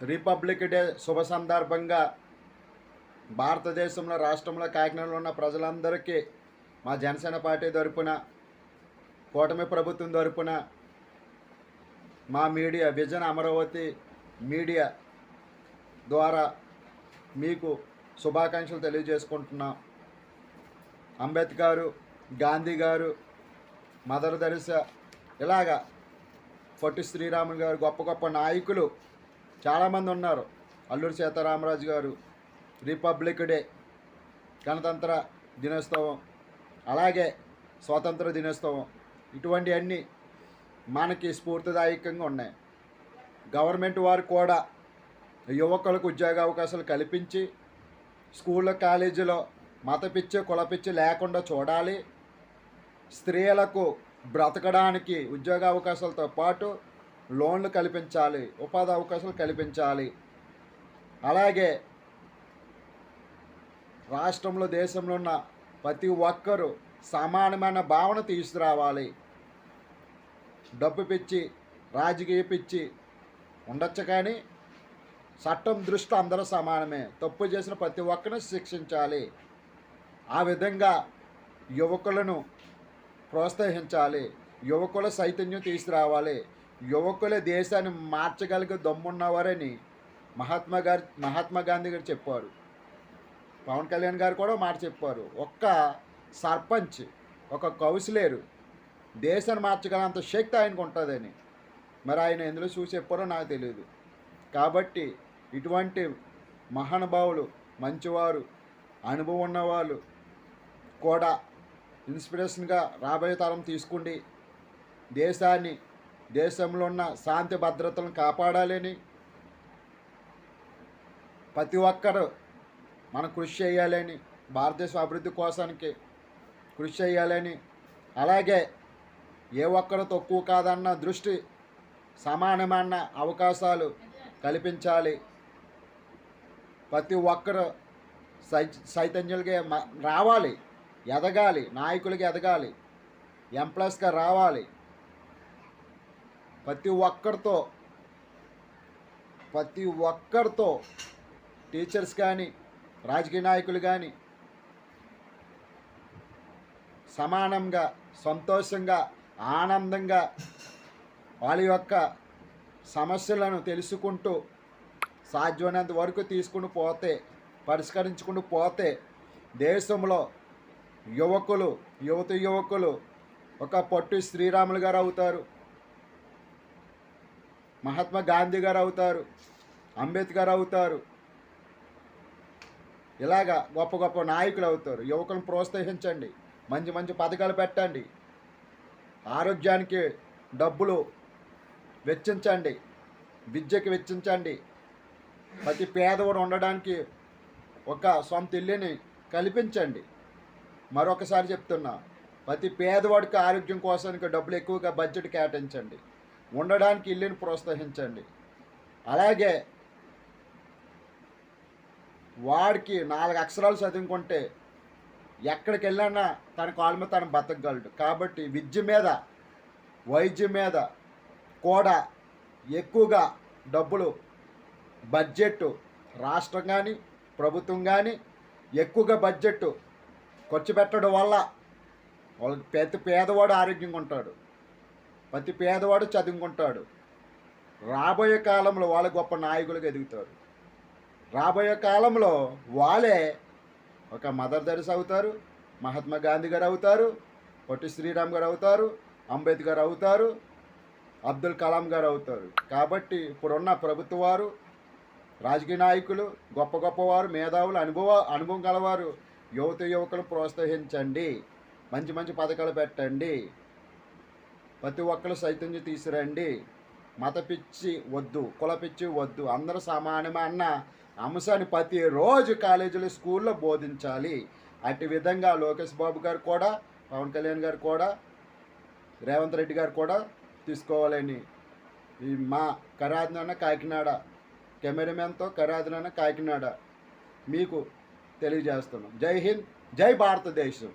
Republic day శుభ సందర్భంగా భారతదేశంలో రాష్ట్రంలో కాకినాడలో ఉన్న ప్రజలందరికీ మా జనసేన పార్టీ తరపున కూటమి ప్రభుత్వం తరపున మా మీడియా విజన్ అమరావతి మీడియా ద్వారా మీకు శుభాకాంక్షలు తెలియజేసుకుంటున్నాం. అంబేద్కర్ గాంధీ గారు మదర్ తెరిసా ఇలాగా పొట్టి శ్రీరాములు గారు గొప్ప గొప్ప నాయకులు చాలామంది ఉన్నారు. అల్లూరి సీతారామరాజు గారు రిపబ్లిక్ డే గణతంత్ర దినోత్సవం అలాగే స్వాతంత్ర దినోత్సవం ఇటువంటివన్నీ మనకి స్ఫూర్తిదాయకంగా ఉన్నాయి. గవర్నమెంట్ వారు కూడా యువకులకు ఉద్యోగ అవకాశాలు కల్పించి స్కూళ్ళ కాలేజీలో మత పిచ్చి లేకుండా చూడాలి. స్త్రీలకు బ్రతకడానికి ఉద్యోగ అవకాశాలతో పాటు లోన్లు కల్పించాలి ఉపాధి అవకాశాలు కల్పించాలి. అలాగే రాష్ట్రంలో దేశంలో ఉన్న ప్రతి ఒక్కరూ సమానమైన భావన తీసుకురావాలి. డబ్బు పిచ్చి రాజకీయ పిచ్చి ఉండొచ్చు కానీ చట్టం దృష్టి అందరూ సమానమే. తప్పు చేసిన ప్రతి ఒక్కరిని శిక్షించాలి. ఆ విధంగా యువకులను ప్రోత్సహించాలి. యువకుల చైతన్యం తీసుకురావాలి. యువకులే దేశాన్ని మార్చగలిగే దమ్మున్నవారని మహాత్మా గారు మహాత్మా గాంధీ గారు చెప్పారు. పవన్ కళ్యాణ్ గారు కూడా మాట చెప్పారు. ఒక్క సర్పంచ్ ఒక కౌన్సిలరు దేశాన్ని మార్చగలంత శక్తి ఆయనకు ఉంటుందని. మరి ఆయన ఎందులో చూసి చెప్పారో నాకు తెలియదు కాబట్టి ఇటువంటి మహానుభావులు మంచివారు అనుభవం ఉన్నవాళ్ళు కూడా ఇన్స్పిరేషన్గా రాబోయే తరం తీసుకుండి దేశాన్ని దేశంలో ఉన్న శాంతి భద్రతలను కాపాడాలని ప్రతి ఒక్కరు మనం కృషి చేయాలని భారతదేశ అభివృద్ధి కోసానికి కృషి చేయాలని అలాగే ఏ ఒక్కరు తక్కువ కాదన్న దృష్టి సమానమైన అవకాశాలు కల్పించాలి. ప్రతి ఒక్కరు సై చైతన్యులుగా రావాలి ఎదగాలి నాయకులకి ఎదగాలి ఎంప్లస్గా రావాలి. ప్రతి ఒక్కరితో ప్రతి ఒక్కరితో టీచర్స్ కానీ రాజకీయ నాయకులు కానీ సమానంగా సంతోషంగా ఆనందంగా వాళ్ళ యొక్క సమస్యలను తెలుసుకుంటూ సాధ్యమైనంత వరకు తీసుకుని పోతే పరిష్కరించుకుంటూ పోతే దేశంలో యువకులు యువత యువకులు ఒక పొట్టి శ్రీరాములు గారు అవుతారు. మహాత్మా గాంధీ గారు అవుతారు అంబేద్కర్ అవుతారు. ఇలాగా గొప్ప గొప్ప నాయకులు అవుతారు. యువకులను ప్రోత్సహించండి మంచి మంచి పథకాలు పెట్టండి ఆరోగ్యానికి డబ్బులు వెచ్చించండి విద్యకి వెచ్చించండి. ప్రతి పేదవాడు ఉండడానికి ఒక సొంత ఇల్లుని కల్పించండి. మరొకసారి చెప్తున్నా ప్రతి పేదవాడికి ఆరోగ్యం కోసానికి డబ్బులు ఎక్కువగా బడ్జెట్ కేటాయించండి. ఉండడానికి ఇల్లుని ప్రోత్సహించండి. అలాగే వాడికి నాలుగు అక్షరాలు చదువుకుంటే ఎక్కడికి వెళ్ళినా తన కాళ్ళ మీద తను బతకగలడు. కాబట్టి విద్య మీద వైద్యం మీద కూడా ఎక్కువగా డబ్బులు బడ్జెట్ రాష్ట్రం కానీ ప్రభుత్వం కానీ ఎక్కువగా బడ్జెట్ ఖర్చు పెట్టడం వల్ల వాళ్ళకి పెద్ద పేదవాడు ఆరోగ్యంగా ఉంటాడు. ప్రతి పేదవాడు చదువుకుంటాడు. రాబోయే కాలంలో వాళ్ళ గొప్ప నాయకులుగా ఎదుగుతారు. రాబోయే కాలంలో వాళ్ళే ఒక మదర్ తెరిసా అవుతారు మహాత్మా గాంధీ గారు అవుతారు పొట్టి శ్రీరామ్ గారు అవుతారు అంబేద్కర్ అవుతారు అబ్దుల్ కలాం గారు అవుతారు. కాబట్టి ఇప్పుడున్న ప్రభుత్వ వారు రాజకీయ నాయకులు గొప్ప గొప్పవారు మేధావులు అనుభవ అనుభవం గలవారు యువత యువకులు ప్రోత్సహించండి. మంచి మంచి పథకాలు పెట్టండి. ప్రతి ఒక్కరు సైతం తీసుకురండి. మత పిచ్చి వద్దు కుల పిచ్చి వద్దు. అందరూ సమానమే అన్న అంశాన్ని ప్రతిరోజు కాలేజీలో స్కూల్లో బోధించాలి. అట్టి విధంగా లోకేష్ బాబు గారు కూడా పవన్ కళ్యాణ్ గారు కూడా రేవంత్ రెడ్డి గారు కూడా తీసుకోవాలని ఈ మా కరాదన కాకినాడ కెమెరామెన్తో కరాదన కాకినాడ. మీకు తెలియజేస్తున్నాం. జై హింద్ జై భారతదేశం.